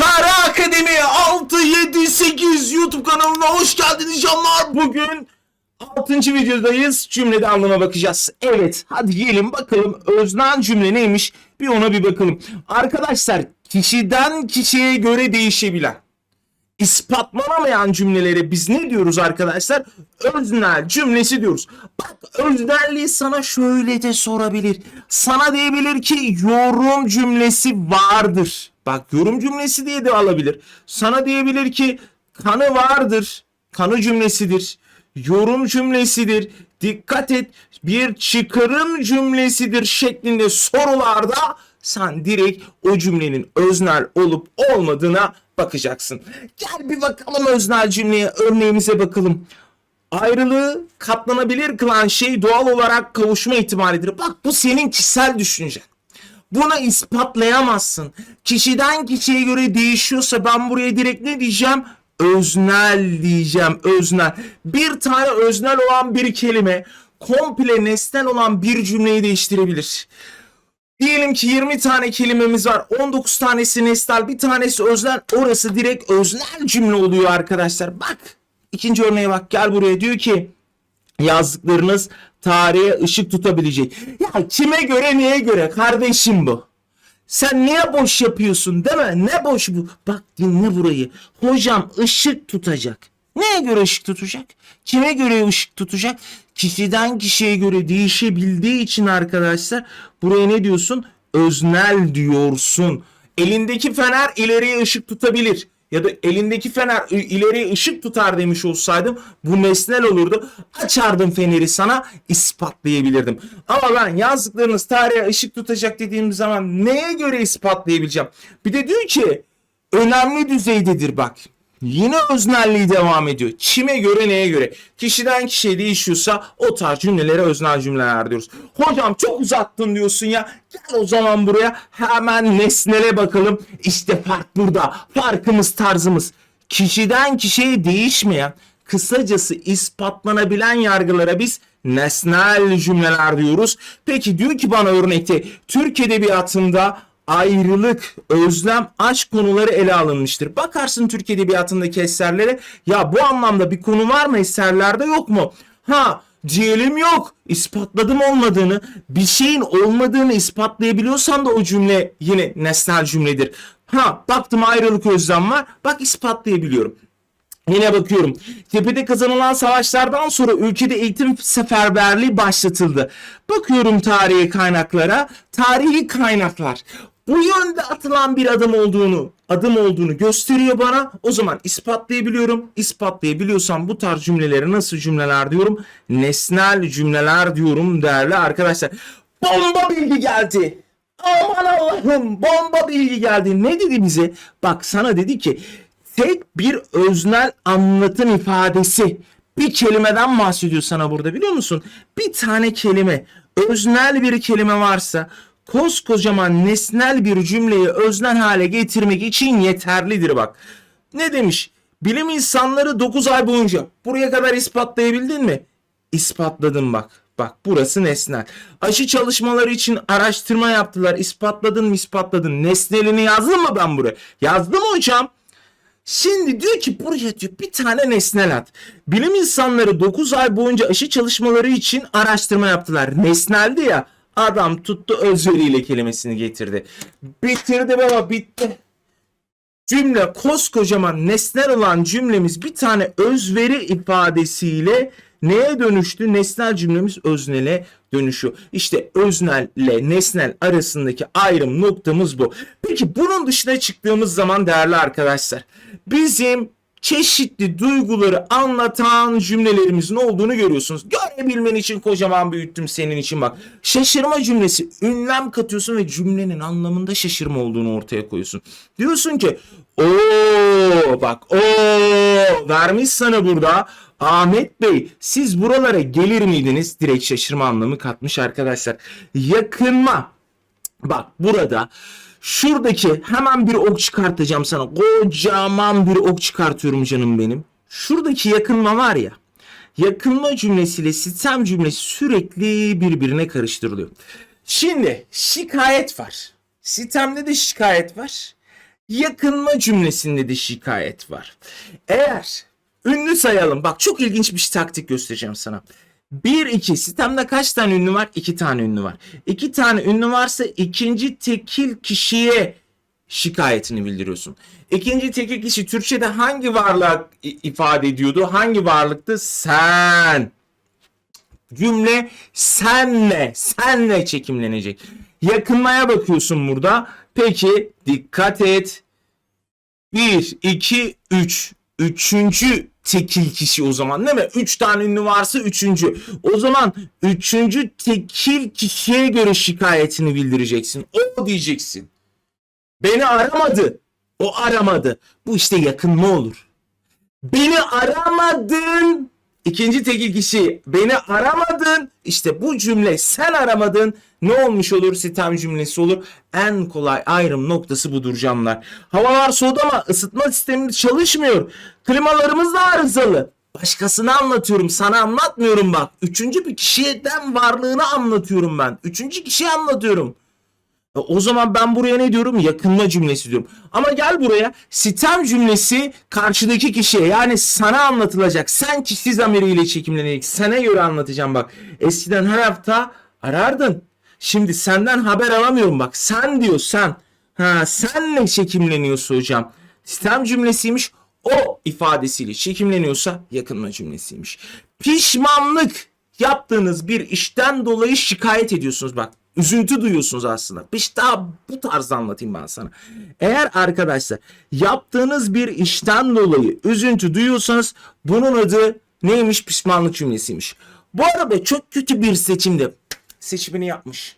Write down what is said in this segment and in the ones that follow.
Kara Akademi 678 YouTube kanalına hoş geldiniz canlar. Bugün 6. videodayız. Cümlede anlama bakacağız. Evet hadi gelin bakalım öznel cümle neymiş bir ona bir bakalım. Arkadaşlar kişiden kişiye göre değişebilen ispatlanamayan cümlelere biz ne diyoruz arkadaşlar? Öznel cümlesi diyoruz. Bak öznelliği sana şöyle de sorabilir. Sana diyebilir ki yorum cümlesi vardır. Bak yorum cümlesi diye de alabilir. Sana diyebilir ki kanı vardır. Kanı cümlesidir. Yorum cümlesidir. Dikkat et bir çıkarım cümlesidir şeklinde sorularda sen direkt o cümlenin öznel olup olmadığına bakacaksın. Gel bir bakalım öznel cümleye örneğimize bakalım. Ayrılığı katlanabilir kılan şey doğal olarak kavuşma ihtimalidir. Bak bu senin kişisel düşüncen. Bunu ispatlayamazsın. Kişiden kişiye göre değişiyorsa ben buraya direkt ne diyeceğim? Öznel diyeceğim. Öznel. Bir tane öznel olan bir kelime komple nesnel olan bir cümleyi değiştirebilir. Diyelim ki 20 tane kelimemiz var. 19 tanesi nesnel, bir tanesi öznel. Orası direkt öznel cümle oluyor arkadaşlar. Bak. ikinci örneğe bak. Gel buraya diyor ki yazdıklarınız tarihe ışık tutabilecek. Ya kime göre neye göre kardeşim bu? Sen niye boş yapıyorsun değil mi? Ne boş bu? Bak dinle burayı. Hocam ışık tutacak. Neye göre ışık tutacak? Kime göre ışık tutacak? Kişiden kişiye göre değişebildiği için arkadaşlar buraya ne diyorsun? Öznel diyorsun. Elindeki fener ileriye ışık tutabilir. Ya da elindeki fener ileriye ışık tutar demiş olsaydım bu nesnel olurdu. Açardım feneri sana ispatlayabilirdim. Ama ben yazdıklarınız tarihe ışık tutacak dediğim zaman neye göre ispatlayabileceğim? Bir de diyor ki önemli düzeydedir bak. Yine öznelliği devam ediyor. Kime göre neye göre? Kişiden kişiye değişiyorsa o tarz cümlelere öznel cümleler diyoruz. Hocam çok uzattın diyorsun ya. Gel o zaman buraya hemen nesnele bakalım. İşte fark burada. Farkımız tarzımız. Kişiden kişiye değişmeyen kısacası ispatlanabilen yargılara biz nesnel cümleler diyoruz. Peki diyor ki bana örnekte Türk Edebiyatı'nda ayrılık, özlem, aşk konuları ele alınmıştır. Bakarsın Türk Edebiyatı'ndaki eserlere ya bu anlamda bir konu var mı eserlerde yok mu? Ha diyelim yok. İspatladım olmadığını, bir şeyin olmadığını ispatlayabiliyorsan da o cümle yine nesnel cümledir. Ha baktım ayrılık özlem var. Bak ispatlayabiliyorum. Yine bakıyorum. Tepede kazanılan savaşlardan sonra ülkede eğitim seferberliği başlatıldı. Bakıyorum tarihi kaynaklara. Tarihi kaynaklar bu yönde atılan bir adım olduğunu, adım olduğunu gösteriyor bana. O zaman ispatlayabiliyorum. İspatlayabiliyorsam bu tarz cümlelere nasıl cümleler diyorum? Nesnel cümleler diyorum değerli arkadaşlar. Bomba bilgi geldi. Aman Allah'ım bomba bilgi geldi. Ne dedi bize? Bak sana dedi ki tek bir öznel anlatım ifadesi bir kelimeden bahsediyor sana burada biliyor musun? Bir tane kelime öznel bir kelime varsa koskocaman nesnel bir cümleyi öznel hale getirmek için yeterlidir bak. Ne demiş? Bilim insanları 9 ay boyunca buraya kadar ispatlayabildin mi? İspatladım bak. Bak burası nesnel. Aşı çalışmaları için araştırma yaptılar. İspatladın mı ispatladın. Nesnelini yazdım mı ben buraya? Yazdım hocam. Şimdi diyor ki buraya diyor bir tane nesnel at. Bilim insanları 9 ay boyunca aşı çalışmaları için araştırma yaptılar. Nesneldi ya. Adam tuttu özveriyle kelimesini getirdi. Bitirdi baba bitti. Cümle koskocaman nesnel olan cümlemiz bir tane özveri ifadesiyle neye dönüştü? Nesnel cümlemiz öznele dönüşüyor. İşte öznelle nesnel arasındaki ayrım noktamız bu. Peki bunun dışına çıktığımız zaman değerli arkadaşlar bizim çeşitli duyguları anlatan cümlelerimizin olduğunu görüyorsunuz. Görebilmen için kocaman büyüttüm senin için bak. Şaşırma cümlesi ünlem katıyorsun ve cümlenin anlamında şaşırma olduğunu ortaya koyuyorsun. Diyorsun ki ooo bak ooo vermiş sana burada Ahmet Bey siz buralara gelir miydiniz? Direkt şaşırma anlamı katmış arkadaşlar. Yakınma. Bak burada şuradaki hemen bir ok çıkartacağım sana. Kocaman bir ok çıkartıyorum canım benim. Şuradaki yakınma var ya. Yakınma cümlesiyle sistem cümlesi sürekli birbirine karıştırılıyor. Şimdi şikayet var. Sistemde de şikayet var. yakınma cümlesinde de şikayet var. Eğer ünlü sayalım. Bak çok ilginç bir taktik göstereceğim sana. 1 2 sistemde kaç tane ünlü var? 2 tane ünlü var. 2 tane ünlü varsa ikinci tekil kişiye şikayetini bildiriyorsun. İkinci tekil kişi Türkçe'de hangi varlık ifade ediyordu? Hangi varlıktı? Sen. Cümle senle, senle çekimlenecek. Yakınmaya bakıyorsun burada. Peki dikkat et. 1, 2, 3. Üçüncü tekil kişi o zaman değil mi? Üç tane ünlü varsa üçüncü. O zaman üçüncü tekil kişiye göre şikayetini bildireceksin. O diyeceksin. Beni aramadı. O aramadı. Bu işte yakınma olur. Beni aramadın. İkinci tekil kişi beni aramadın. İşte bu cümle sen aramadın. Ne olmuş olur? Sitem cümlesi olur. En kolay ayrım noktası budur canlar. Havalar soğudu ama ısıtma sistemimiz çalışmıyor. Klimalarımız da arızalı. Başkasını anlatıyorum sana anlatmıyorum bak. Üçüncü bir kişiden varlığını anlatıyorum ben. Üçüncü kişiyi anlatıyorum. E, O zaman ben buraya ne diyorum? Yakınma cümlesi diyorum. Ama gel buraya sitem cümlesi karşıdaki kişiye yani sana anlatılacak. Sen kişi zamiriyle çekimlenecek. Sana göre anlatacağım bak. Eskiden her hafta arardın. Şimdi senden haber alamıyorum bak. Sen diyor sen. Ha senle çekimleniyorsa hocam. Sitem cümlesiymiş. O ifadesiyle çekimleniyorsa yakınma cümlesiymiş. Pişmanlık yaptığınız bir işten dolayı şikayet ediyorsunuz bak. Üzüntü duyuyorsunuz aslında. Bir daha bu tarzda anlatayım ben sana. Eğer arkadaşlar yaptığınız bir işten dolayı üzüntü duyuyorsanız bunun adı neymiş? Pişmanlık cümlesiymiş. Bu araba çok kötü bir seçimde seçimini yapmış.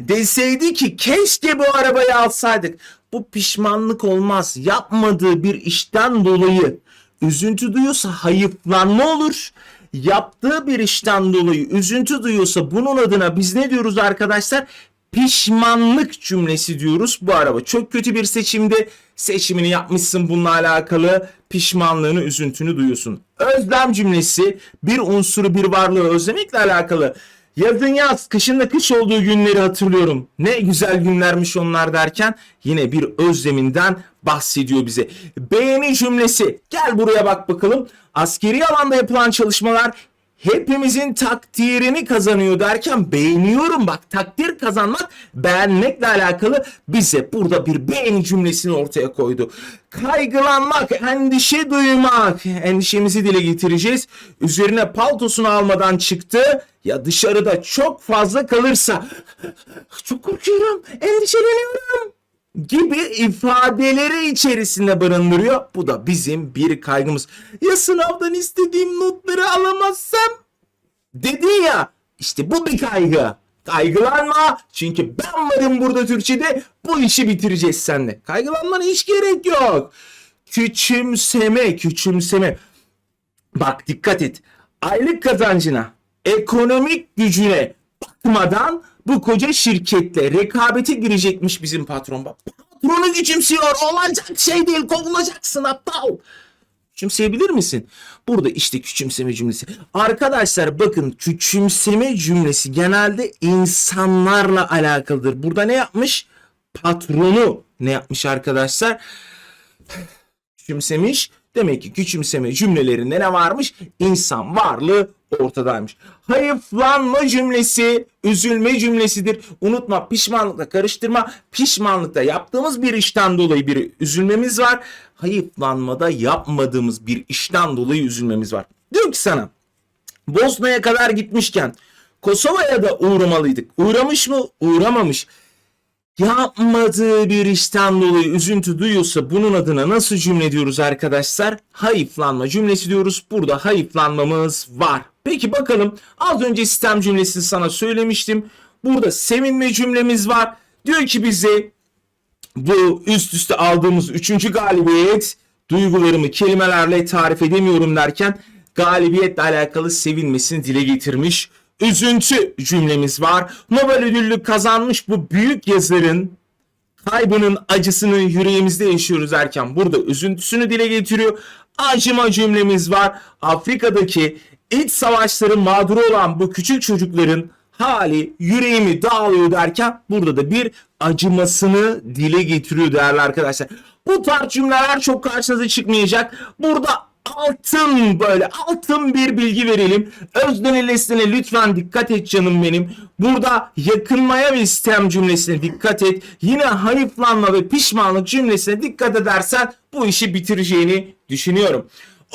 Deseydi ki keşke bu arabayı alsaydık. Bu pişmanlık olmaz. Yapmadığı bir işten dolayı üzüntü duyuyorsa hayıflanma olur. Yaptığı bir işten dolayı üzüntü duyuyorsa bunun adına biz ne diyoruz arkadaşlar? Pişmanlık cümlesi diyoruz. Bu araba çok kötü bir seçimdi. Seçimini yapmışsın bununla alakalı pişmanlığını, üzüntünü duyuyorsun. Özlem cümlesi bir unsuru, bir varlığı özlemekle alakalı. Yazın yaz, kışın da kış olduğu günleri hatırlıyorum. Ne güzel günlermiş onlar derken yine bir özleminden bahsediyor bize. Beğeni cümlesi. Gel buraya bak bakalım. Askeri alanda yapılan çalışmalar hepimizin takdirini kazanıyor derken beğeniyorum bak takdir kazanmak beğenmekle alakalı bize burada bir beğeni cümlesini ortaya koydu. Kaygılanmak, endişe duymak, endişemizi dile getireceğiz. Üzerine paltosunu almadan çıktı ya dışarıda çok fazla kalırsa çok korkuyorum, endişeleniyorum gibi ifadeleri içerisinde barındırıyor. Bu da bizim bir kaygımız. Ya sınavdan istediğim notları alamazsam? Dedi ya işte bu bir kaygı. Kaygılanma çünkü ben varım burada Türkçe'de bu işi bitireceğiz seninle. Kaygılanmana hiç gerek yok. Küçümseme, küçümseme. Bak dikkat et. Aylık kazancına, ekonomik gücüne bakmadan bu koca şirketle rekabete girecekmiş bizim patron. Bak patronu küçümsüyor. Olacak şey değil. Kovulacaksın aptal. Küçümseyebilir misin? Burada işte küçümseme cümlesi. Arkadaşlar bakın küçümseme cümlesi genelde insanlarla alakalıdır. Burada ne yapmış? Patronu ne yapmış arkadaşlar? Küçümsemiş. Demek ki küçümseme cümlelerinde ne varmış? İnsan varlığı ortadaymış. Hayıflanma cümlesi, üzülme cümlesidir. Unutma pişmanlıkla karıştırma. Pişmanlıkta yaptığımız bir işten dolayı bir üzülmemiz var. Hayıflanmada yapmadığımız bir işten dolayı üzülmemiz var. Diyor ki sana Bosna'ya kadar gitmişken Kosova'ya da uğramalıydık. Uğramış mı? Uğramamış yapmadığı bir işten dolayı üzüntü duyuyorsa bunun adına nasıl cümle diyoruz arkadaşlar? Hayıflanma cümlesi diyoruz. Burada hayıflanmamız var. Peki bakalım az önce sistem cümlesini sana söylemiştim. Burada sevinme cümlemiz var. Diyor ki bize bu üst üste aldığımız üçüncü galibiyet duygularımı kelimelerle tarif edemiyorum derken galibiyetle alakalı sevinmesini dile getirmiş. Üzüntü cümlemiz var. Nobel ödüllü kazanmış bu büyük yazarın kaybının acısını yüreğimizde yaşıyoruz derken burada üzüntüsünü dile getiriyor. Acıma cümlemiz var. Afrika'daki iç savaşların mağduru olan bu küçük çocukların hali yüreğimi dağılıyor derken burada da bir acımasını dile getiriyor değerli arkadaşlar. Bu tarz cümleler çok karşınıza çıkmayacak. Burada altın böyle altın bir bilgi verelim. Özden ilesine lütfen dikkat et canım benim. Burada yakınmaya ve istem cümlesine dikkat et. Yine hayıflanma ve pişmanlık cümlesine dikkat edersen bu işi bitireceğini düşünüyorum.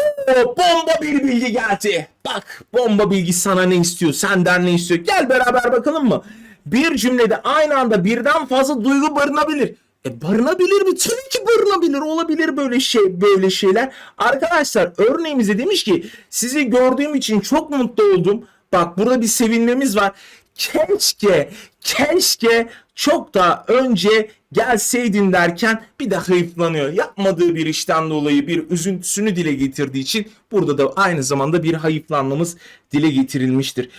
Oo, bomba bir bilgi geldi. Bak bomba bilgi sana ne istiyor, senden ne istiyor. Gel beraber bakalım mı? Bir cümlede aynı anda birden fazla duygu barınabilir. E barınabilir mi? Tabii ki barınabilir. Olabilir böyle şey böyle şeyler. Arkadaşlar örneğimize demiş ki sizi gördüğüm için çok mutlu oldum. Bak burada bir sevinmemiz var. Keşke, keşke çok daha önce gelseydin derken bir de hayıflanıyor. Yapmadığı bir işten dolayı bir üzüntüsünü dile getirdiği için burada da aynı zamanda bir hayıflanmamız dile getirilmiştir.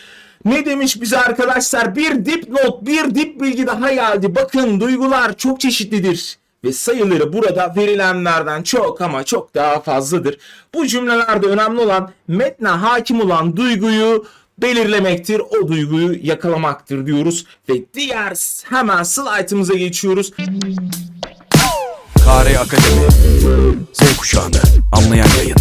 Ne demiş bize arkadaşlar? Bir dipnot, bir dip bilgi daha geldi. Bakın duygular çok çeşitlidir ve sayıları burada verilenlerden çok ama çok daha fazladır. Bu cümlelerde önemli olan metne hakim olan duyguyu belirlemektir. O duyguyu yakalamaktır diyoruz ve diğer hemen slaytımıza geçiyoruz. KR Akademi Z kuşağında anlayan yayın